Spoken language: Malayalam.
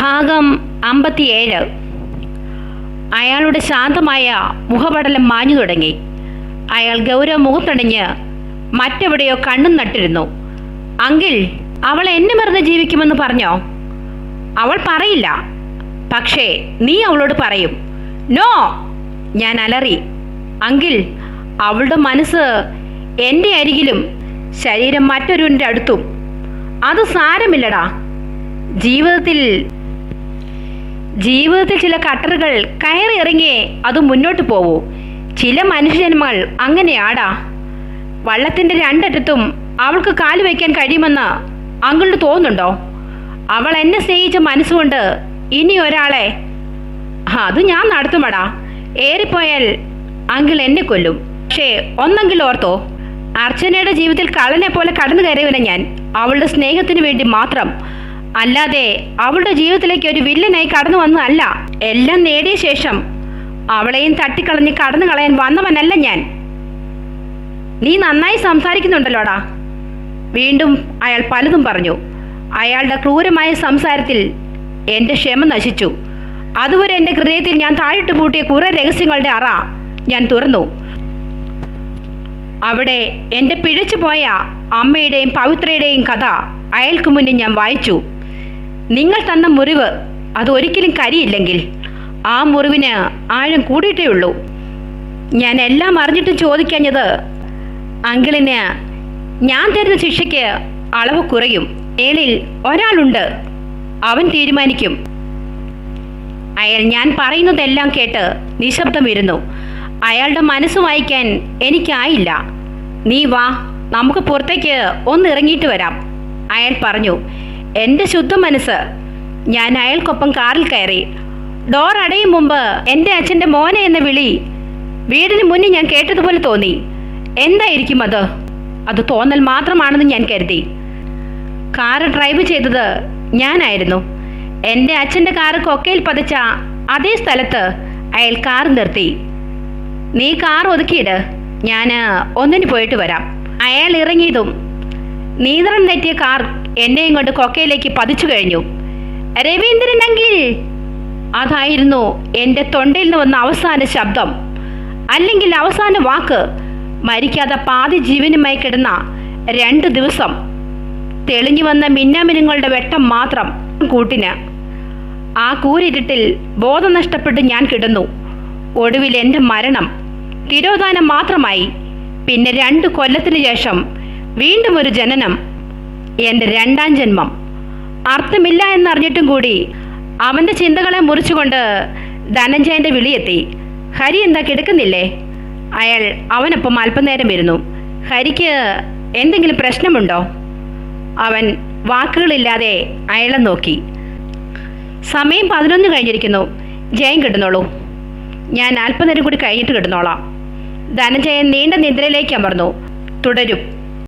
ഭാഗം അമ്പത്തിയേഴ്. അയാളുടെ ശാന്തമായ മുഖപടലം മാഞ്ഞു തുടങ്ങി. അയാൾ ഗൗരവ മുഖത്തണിഞ്ഞ് മറ്റെവിടെയോ കണ്ണും നട്ടിരുന്നു. അങ്കിൽ അവൾ എന്നെ മറന്ന് ജീവിക്കുമെന്ന് പറഞ്ഞോ? അവൾ പറയില്ല. പക്ഷേ നീ അവളോട് പറയും. നോ! ഞാൻ അലറി. അങ്കിൽ അവളുടെ മനസ്സ് എന്റെ അരികിലും ശരീരം മറ്റൊരുവിന്റെ അടുത്തും. അത് സാരമില്ലടാ. ജീവിതത്തിൽ ജീവിതത്തിൽ ചില കട്ടറുകൾ കയറി ഇറങ്ങിയേ അത് മുന്നോട്ട് പോവൂ. ചില മനുഷ്യജന്മങ്ങൾ അങ്ങനെയാടാ. വള്ളത്തിന്റെ രണ്ടറ്റത്തും അവൾക്ക് കാൽ വയ്ക്കാൻ കഴിയുമെന്ന് അങ്കിളിന് തോന്നുന്നുണ്ടോ? അവൾ എന്നെ സ്നേഹിച്ച മനസ്സുകൊണ്ട് ഇനി ഒരാളെ അത് ഞാൻ നടത്തുമടാ. ഏറിപ്പോയാൽ അങ്കിൾ എന്നെ കൊല്ലും. പക്ഷേ ഒന്നെങ്കിലും ഓർത്തോ അർച്ചനയുടെ ജീവിതത്തിൽ കള്ളനെ പോലെ കടന്നു കയറിയവനെ ഞാൻ. അവളുടെ സ്നേഹത്തിന് വേണ്ടി മാത്രം അല്ലാതെ അവളുടെ ജീവിതത്തിലേക്ക് ഒരു വില്ലനായി കടന്നു വന്നതല്ല എല്ലാം നേടിയ ശേഷം അവളെയും തട്ടിക്കളഞ്ഞ് കടന്നു കളയാൻ വന്നവനല്ല ഞാൻ. നീ നന്നായി സംസാരിക്കുന്നുണ്ടല്ലോടാ. വീണ്ടും അയാൾ പലതും പറഞ്ഞു. അയാളുടെ ക്രൂരമായ സംസാരത്തിൽ എന്റെ ക്ഷമ നശിച്ചു. അതുവരെ എന്റെ ഹൃദയത്തിൽ ഞാൻ താഴിട്ട് പൂട്ടിയ കുറേ രഹസ്യങ്ങളുടെ അറ ഞാൻ തുറന്നു. അവിടെ എന്റെ പിഴച്ചു പോയ അമ്മയുടെയും പവിത്രയുടെയും കഥ അയാൾക്ക് മുന്നിൽ ഞാൻ വായിച്ചു. നിങ്ങൾ തന്ന മുറിവ് അത് ഒരിക്കലും കരിയില്ലെങ്കിൽ ആ മുറിവിന് ആഴം കൂടിയിട്ടേ ഉള്ളൂ. ഞാൻ എല്ലാം അറിഞ്ഞിട്ടും ചോദിക്കാഞ്ഞത് അങ്കിളിന് ഞാൻ തരുന്ന ശിക്ഷയ്ക്ക് അളവ് കുറയും. മേളിൽ ഒരാളുണ്ട്. അവൻ തീരുമാനിക്കും. അയാൾ ഞാൻ പറയുന്നതെല്ലാം കേട്ട് നിശബ്ദം ഇരുന്നു അയാളുടെ മനസ്സ് വായിക്കാൻ എനിക്കായില്ല. നീ വാ നമുക്ക് പുറത്തേക്ക് ഒന്ന് ഇറങ്ങിയിട്ട് വരാം. അയാൾ പറഞ്ഞു എന്റെ ശുദ്ധ മനസ്സ്. ഞാൻ അയാൾക്കൊപ്പം കാറിൽ കയറി. ഡോർ അടയും മുമ്പ് എന്റെ അച്ഛന്റെ മോനെ എന്ന വിളി വീടിന് മുന്നിൽ ഞാൻ കേട്ടതുപോലെ തോന്നി. എന്തായിരിക്കും അത്? അത് തോന്നൽ മാത്രമാണെന്ന് ഞാൻ കരുതി. കാറ് ഡ്രൈവ് ചെയ്തത് ഞാനായിരുന്നു. എന്റെ അച്ഛന്റെ കാറ് കൊക്കയിൽ പതിച്ച അതേ സ്ഥലത്ത് അയാൾ കാർ നിർത്തി. നീ കാർ ഒതുക്കിയിട്. ഞാൻ ഒന്നിന് പോയിട്ട് വരാം. അയാൾ ഇറങ്ങിയതും നീന്തളം തെറ്റിയ കാർ എന്നെയും കൊണ്ട് കൊക്കയിലേക്ക് പതിച്ചു കഴിഞ്ഞു. രവീന്ദ്രൻ അങ്കിൽ അതായിരുന്നു എന്റെ തൊണ്ടയിൽ നിന്ന് വന്ന അവസാന ശബ്ദം. അല്ലെങ്കിൽ അവസാന വാക്ക്. മരിക്കാതെ പാതി ജീവനുമായി കിടന്ന രണ്ട് ദിവസം. തെളിഞ്ഞു വന്ന മിന്നാമിനുങ്ങളുടെ വെട്ടം മാത്രം കൂട്ടിന്. ആ കൂരിരുട്ടിൽ ബോധം നഷ്ടപ്പെട്ട് ഞാൻ കിടന്നു. ഒടുവിൽ എന്റെ മരണം തിരോധാനം മാത്രമായി. പിന്നെ രണ്ട് കൊല്ലത്തിന് ശേഷം വീണ്ടും ഒരു ജനനം. എന്റെ രണ്ടാം ജന്മം. അർത്ഥമില്ല എന്നറിഞ്ഞിട്ടും കൂടി അവന്റെ ചിന്തകളെ മുറിച്ചുകൊണ്ട് ധനഞ്ജയന്റെ വിളിയെത്തി. ഹരി എന്താ കിടക്കുന്നില്ലേ? അയാൾ അവനൊപ്പം അല്പനേരം ഇരുന്നു ഹരിക്ക് എന്തെങ്കിലും പ്രശ്നമുണ്ടോ? അവൻ വാക്കുകളില്ലാതെ അയാളെ നോക്കി. സമയം പതിനൊന്ന് കഴിഞ്ഞിരിക്കുന്നു. ജയം കിട്ടുന്നോളൂ. ഞാൻ അല്പനേരം കൂടി കഴിഞ്ഞിട്ട് കിട്ടുന്നോളാം ധനഞ്ജയൻ നീണ്ട നിദ്രയിലേക്ക് അമർന്നു. തുടരും.